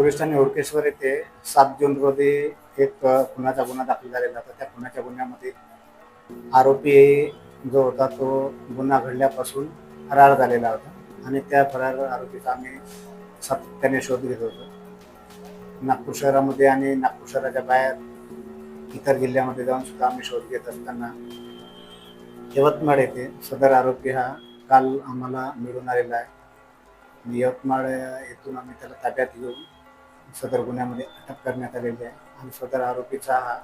Police Thane Hudkeshwar येथे सात जून रोजी एक खुनाचा गुन्हा दाखल झालेला होता. त्या खुनाच्या गुन्ह्यामध्ये आरोपी जो होता तो गुन्हा घडल्यापासून फरार झालेला होता आणि त्या फरार आरोपीचा आम्ही सातत्याने शोध घेत होतो. नागपूर शहरामध्ये आणि नागपूर शहराच्या बाहेर इतर जिल्ह्यामध्ये जाऊन सुद्धा आम्ही शोध घेत असताना यवतमाळ येथे सदर आरोपी हा काल आम्हाला मिळून आलेला आहे. यवतमाळ येथून आम्ही त्याला ताब्यात घेऊन सदर गुन्ह्यामध्ये अटक करण्यात आलेली आहे आणि सदर आरोपीचा हा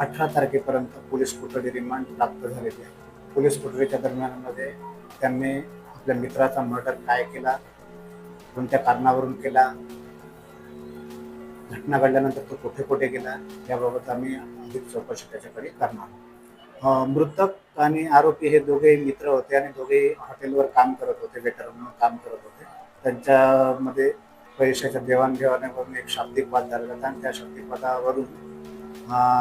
अठरा तारखेपर्यंत पोलीस कोठडी रिमांड प्राप्त झालेली आहे. पोलीस कोठडीच्या दरम्यानमध्ये त्यांनी आपल्या मित्राचा मर्डर काय केला कोणत्या कारणावरून केला घटना घडल्यानंतर तो कुठे कुठे गेला याबाबत आम्ही अधिक चौकशी त्याच्याकडे करणार मृतक आणि आरोपी हे दोघेही मित्र होते आणि दोघेही हॉटेलवर काम करत होते वेटर म्हणून काम करत होते. त्यांच्यामध्ये पैशाच्या देवाणघेवाणीवरून एक शाब्दिक वाद झालेला होता आणि त्या शाब्दिक वादावरून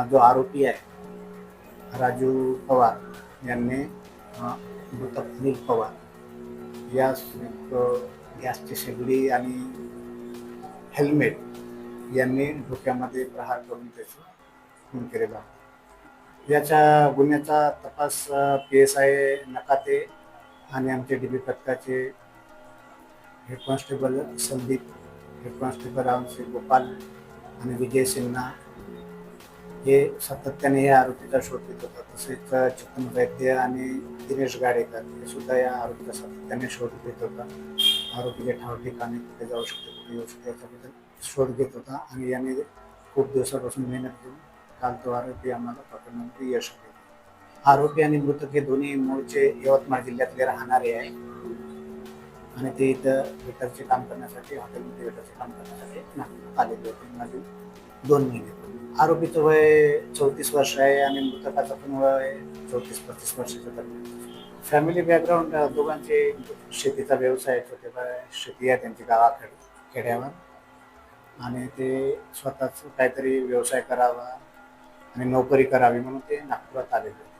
जो आरोपी आहे राजू पवार यांनी मृतक अनिल पवार या गॅसची शेगडी आणि हेल्मेट यांनी डोक्यामध्ये प्रहार करून त्याचे खून केलेला होता याच्या गुन्ह्याचा तपास पी एस आय नकाते आणि आमचे डी बी पथकाचे head constable Sandeep head constable आमचे गोपाल आणि विजय सिन्हा हे सातत्याने या आरोपीचा शोध घेत होता. तसेच चेतन वैद्य आणि दिनेश गाडेकर हे सुद्धा या आरोपीचा सातत्याने शोध घेत होता. आरोपीचे ठाव ठिकाणी कुठे जाऊ शकते कुठे येऊ शकते याच्याबद्दल शोध घेत होता आणि याने खूप दिवसापासून मेहनत घेऊन काल तो आरोपी आम्हाला पकडण्यामध्ये यश आले आरोपी आणि मृतक हे दोन्ही मूळचे यवतमाळ जिल्ह्यातले राहणारे आहे आणि ते इथं वेटरचे काम करण्यासाठी हॉटेलमध्ये वेटरचे काम करण्यासाठी नागपूर आलेले होते. माझे दोन महिने आरोपीचं वय चौतीस वर्ष आहे आणि मृतकाचं पण वय चौतीस पस्तीस वर्षाच्या दरम्यान फॅमिली बॅकग्राऊंड दोघांचे शेतीचा व्यवसाय आहे, छोटे शेती आहे त्यांची गावाकडे खेड्यावर. आणि ते स्वतःच काहीतरी व्यवसाय करावा आणि नोकरी करावी म्हणून ते नागपुरात आलेले